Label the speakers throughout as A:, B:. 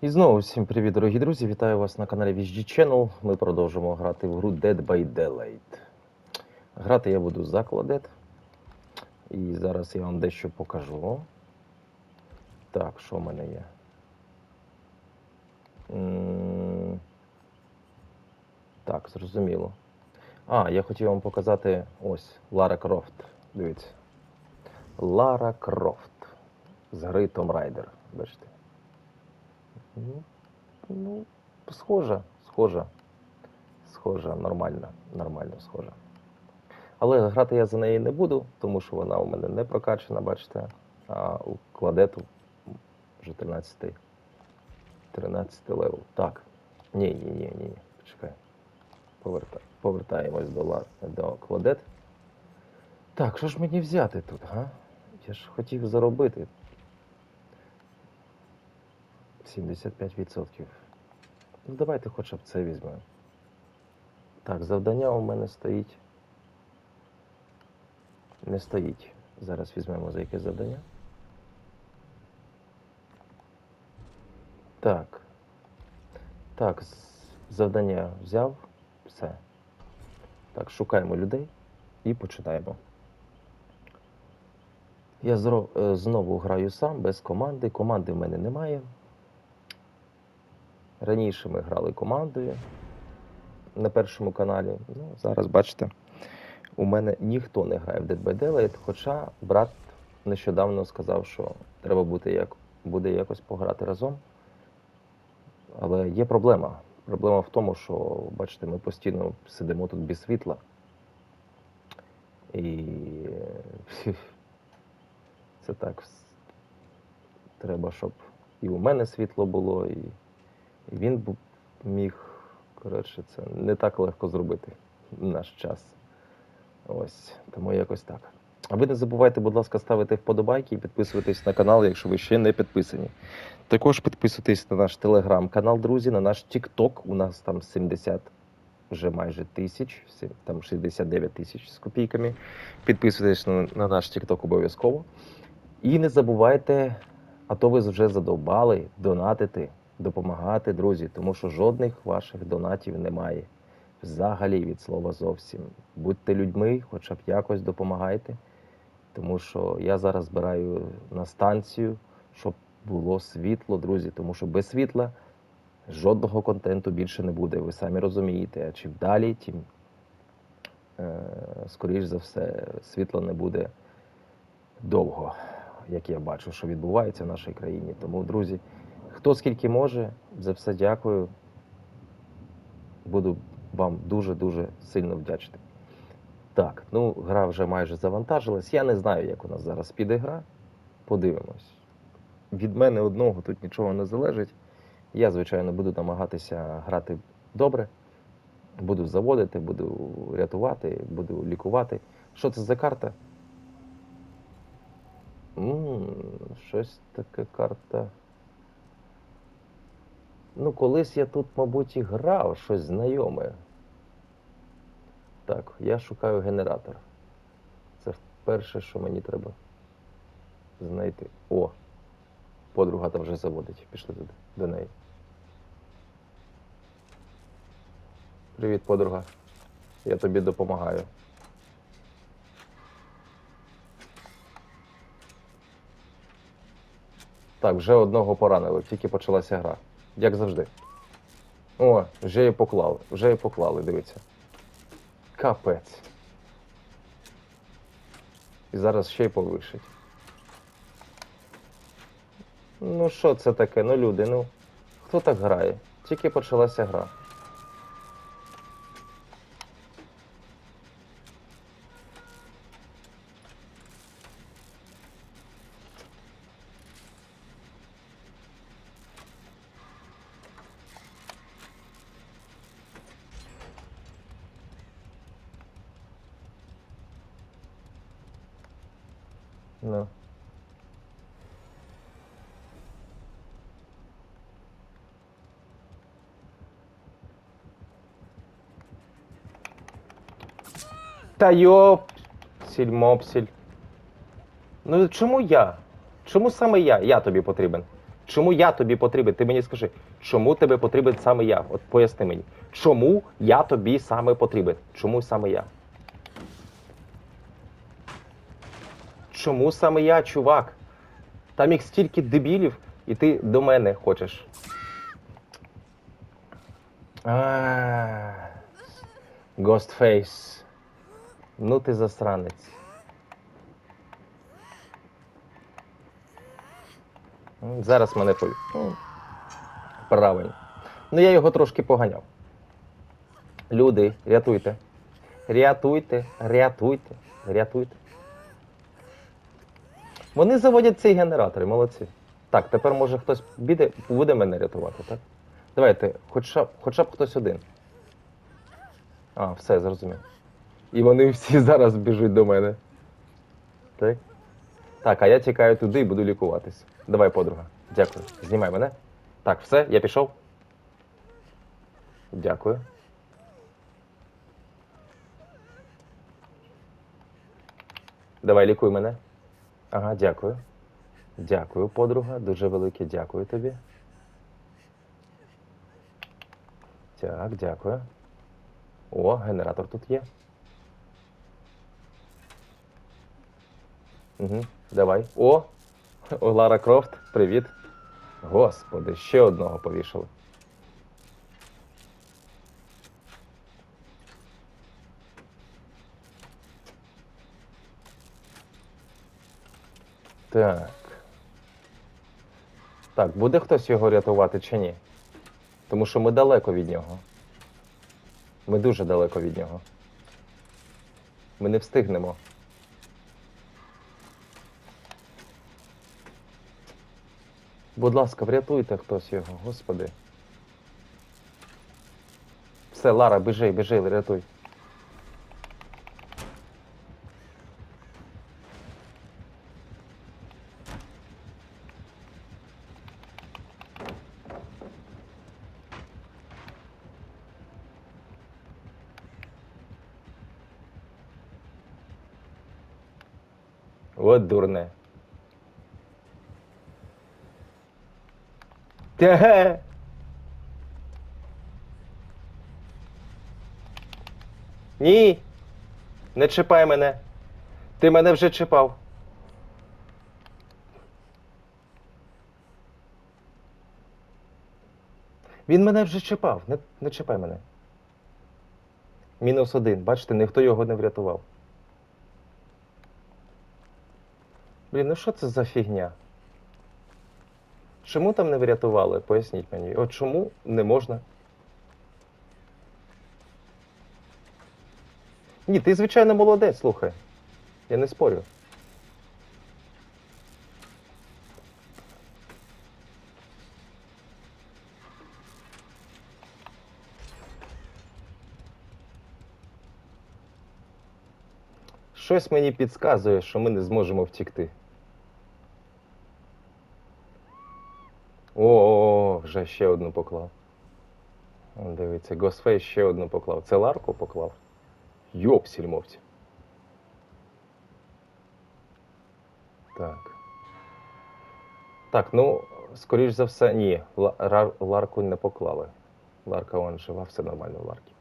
A: І знову всім привіт, дорогі друзі! Вітаю вас на каналі VG Channel. Ми продовжимо грати в гру Dead by Daylight. Грати я буду за Кладет. І зараз я вам дещо покажу. Так, що в мене є? Так, зрозуміло. А, я хотів вам показати ось Лара Крофт. Дивіться. Лара Крофт з гри Tomb Raider. Бачите? Ну, ну, схожа, схожа. Схожа, нормальна, нормально схожа. Але грати я за неї не буду, тому що вона у мене не прокачана, бачите. А у кладету вже 13 13 левел. Так. Ні, ні, ні, ні, ні. Почекай. Поверта... Повертаємось до, до кладет. Так, що ж мені взяти тут, га? Я ж хотів заробити 75%. Ну, давайте хоча б це візьмемо. Так, завдання у мене стоїть. Не стоїть. Зараз візьмемо за яке завдання. Так. Так, завдання взяв. Все. Так, шукаємо людей і починаємо. Я е, знову граю сам без команди. Команди в мене немає. Раніше ми грали командою на першому каналі. Ну, зараз бачите, у мене ніхто не грає в Dead by Daylight, хоча брат нещодавно сказав, що треба бути як, буде якось пограти разом. Але є проблема. Проблема в тому, що, бачите, ми постійно сидимо тут без світла. І це так. Треба, щоб і у мене світло було, і, він міг. Коротше, це не так легко зробити в наш час. Ось, тому якось так. А ви не забувайте, будь ласка, ставити вподобайки і підписуватись на канал, якщо ви ще не підписані. Також підписуйтесь на наш телеграм-канал, друзі, на наш TikTok. У нас там 70 вже майже тисяч, там 69 тисяч з копійками. Підписуйтесь на, на наш TikTok обов'язково. І не забувайте, а то ви вже задовбали донатити, допомагати, друзі, тому що жодних ваших донатів немає. Взагалі від слова зовсім. Будьте людьми, хоча б якось допомагайте. Тому що я зараз збираю на станцію, щоб було світло, друзі. Тому що без світла жодного контенту більше не буде. Ви самі розумієте. А чим далі, тим, е, скоріш за все, світла не буде довго, як я бачу, що відбувається в нашій країні. Тому, друзі, хто скільки може, за все дякую. Буду вам дуже-дуже сильно вдячний. Так, ну гра вже майже завантажилась. Я не знаю, як у нас зараз піде гра. Подивимось. Від мене одного тут нічого не залежить. Я, звичайно, буду намагатися грати добре. Буду заводити, буду рятувати, буду лікувати. Що це за карта? м щось таке карта. Ну, колись я тут, мабуть, і грав щось знайоме. Так, я шукаю генератор. Це перше, що мені треба знайти. О! Подруга там вже заводить. Пішли туди, до неї. Привіт, подруга. Я тобі допомагаю. Так, вже одного поранили, тільки почалася гра. Як завжди. О, вже і поклали, вже і поклали, дивіться. Капець. І зараз ще й повишить. Ну що це таке? Ну люди, ну. Хто так грає? Тільки почалася гра. Ну. Та йоп, сіль-мопсіль. Ну чому я? Чому саме я? Я тобі потрібен. Чому я тобі потрібен? Ти мені скажи, чому тебе потрібен саме я? От поясни мені. Чому я тобі саме потрібен? Чому саме я? Чому саме я, чувак? Там їх стільки дебілів, і ти до мене хочеш. Ghostface. Ну ти засранець. Зараз мене пові. Правильно. Ну я його трошки поганяв. Люди, рятуйте. Рятуйте, рятуйте, рятуйте. Вони заводять ці генератори, молодці. Так, тепер може хтось біде, буде мене рятувати, так? Давайте, хоча, хоча б хтось один. А, все, зрозумів. І вони всі зараз біжуть до мене. Так? Так, а я тікаю туди і буду лікуватись. Давай, подруга. Дякую. Знімай мене. Так, все, я пішов. Дякую. Давай, лікуй мене. Ага, дякую. Дякую, подруга. Дуже велике дякую тобі. Так, дякую. О, генератор тут є. Угу, давай. О! Лара Крофт, привіт. Господи, ще одного повішали. Так. Так, буде хтось його рятувати чи ні? Тому що ми далеко від нього. Ми дуже далеко від нього. Ми не встигнемо. Будь ласка, врятуйте хтось його, господи. Все, Лара, біжи, біжи, рятуй. От дурне. Теге. Ні. Не чіпай мене. Ти мене вже чіпав. Він мене вже чіпав. Не, не чіпай мене. Мінус один. Бачите, ніхто його не врятував. Блін, ну що це за фігня? Чому там не врятували? Поясніть мені. От чому не можна? Ні, ти, звичайно, молодець, слухай. Я не спорю. Щось мені підказує, що ми не зможемо втікти. О, вже ще одну поклав. Дивіться, Госфейс ще одну поклав. Це Ларку поклав. Йоп, сільмовці. Так. Так, ну, скоріш за все, ні. Ларку не поклали. Ларка он жива, все нормально в Ларки.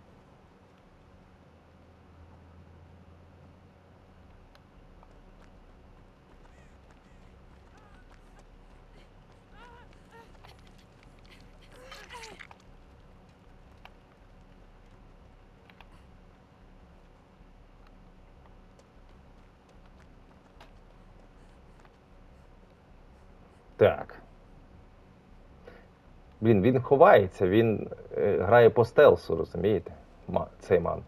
A: Так. Блін, він ховається, він е, грає по стелсу, розумієте? Цей ман.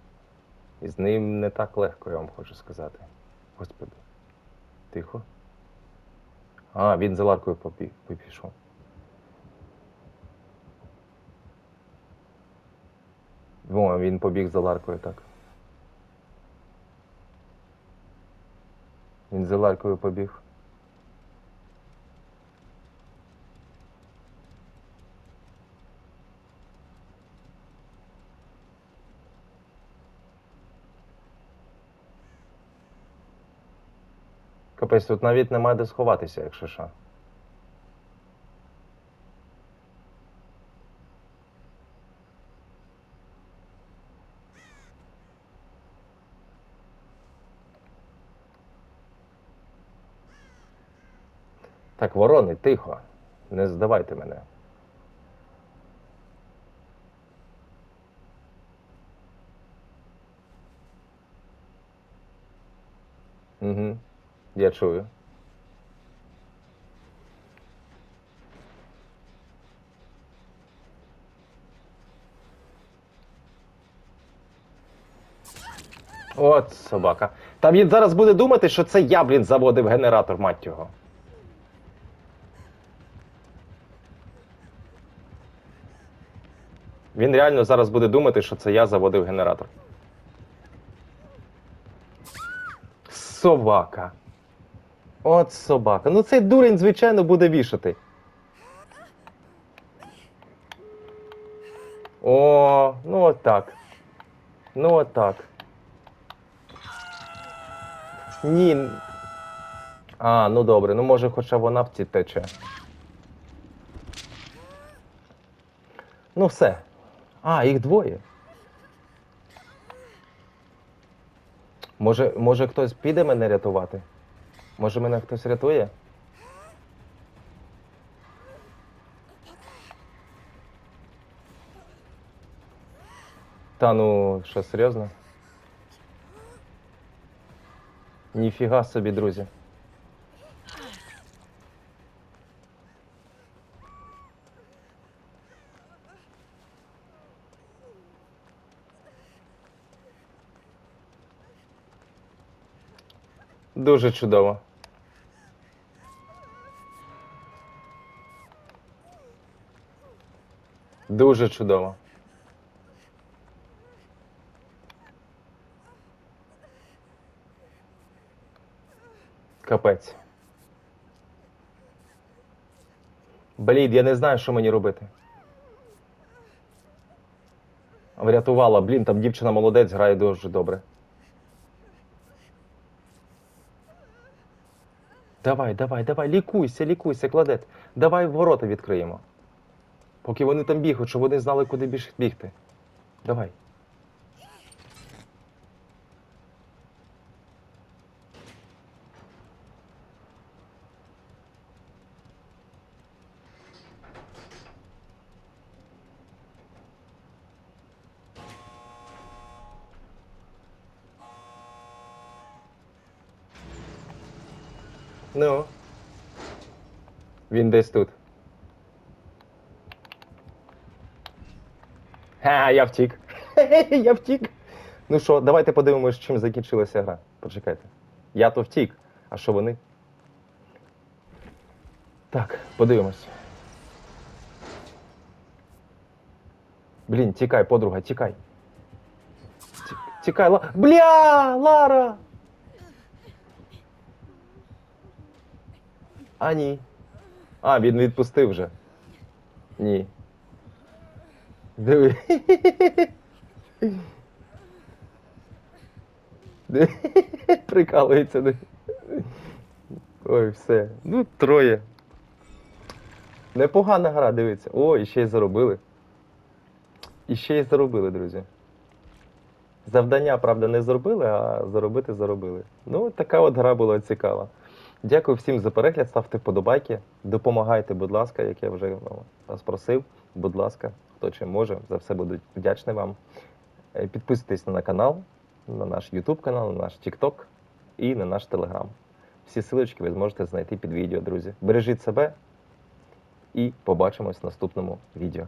A: І з ним не так легко, я вам хочу сказати. Господи. Тихо. А, він за ларкою попі- попішов. О, він побіг за ларкою, так. Він за ларкою побіг. Капець, тут навіть немає де сховатися, якщо що. Так, ворони, тихо, не здавайте мене. Угу. Я чую. От собака. Та він зараз буде думати, що це я, блін, заводив генератор, мать його. Він реально зараз буде думати, що це я заводив генератор. Собака. От собака. Ну цей дурень, звичайно, буде вішати. О, ну от так. Ну от так. Ні. А, ну добре, ну може хоча вона в ці тече. Ну все. А, їх двоє. Може, може хтось піде мене рятувати? Може мене хтось рятує? Та ну, що, серйозно? Ніфіга собі, друзі. Дуже чудово. Дуже чудово. Капець. Блін, я не знаю, що мені робити. Врятувала, блін, там дівчина молодець грає дуже добре. Давай, давай, давай, лікуйся, лікуйся, кладет. Давай ворота відкриємо. Поки вони там бігають, щоб вони знали, куди біж- бігти. Давай. Ну. Він десь тут. Ха, я втік. я втік. Ну що, давайте подивимось, чим закінчилася гра. Почекайте. Я то втік. А що вони? Так, подивимось. Блін, тікай, подруга, тікай. Тікай, Ла... Бля, Лара! А, ні. А, він відпустив вже. Ні. Диви. Диви. Прикалується. Ой, все. Ну, троє. Непогана гра, дивіться. О, і ще й заробили. І ще й заробили, друзі. Завдання, правда, не зробили, а заробити заробили. Ну, така от гра була цікава. Дякую всім за перегляд, ставте вподобайки, допомагайте, будь ласка, як я вже вас просив. Будь ласка, хто чим може, за все буду вдячний вам. Е, Підписуйтесь на канал, на наш YouTube канал, на наш TikTok і на наш Telegram. Всі силочки ви зможете знайти під відео, друзі. Бережіть себе і побачимось в наступному відео.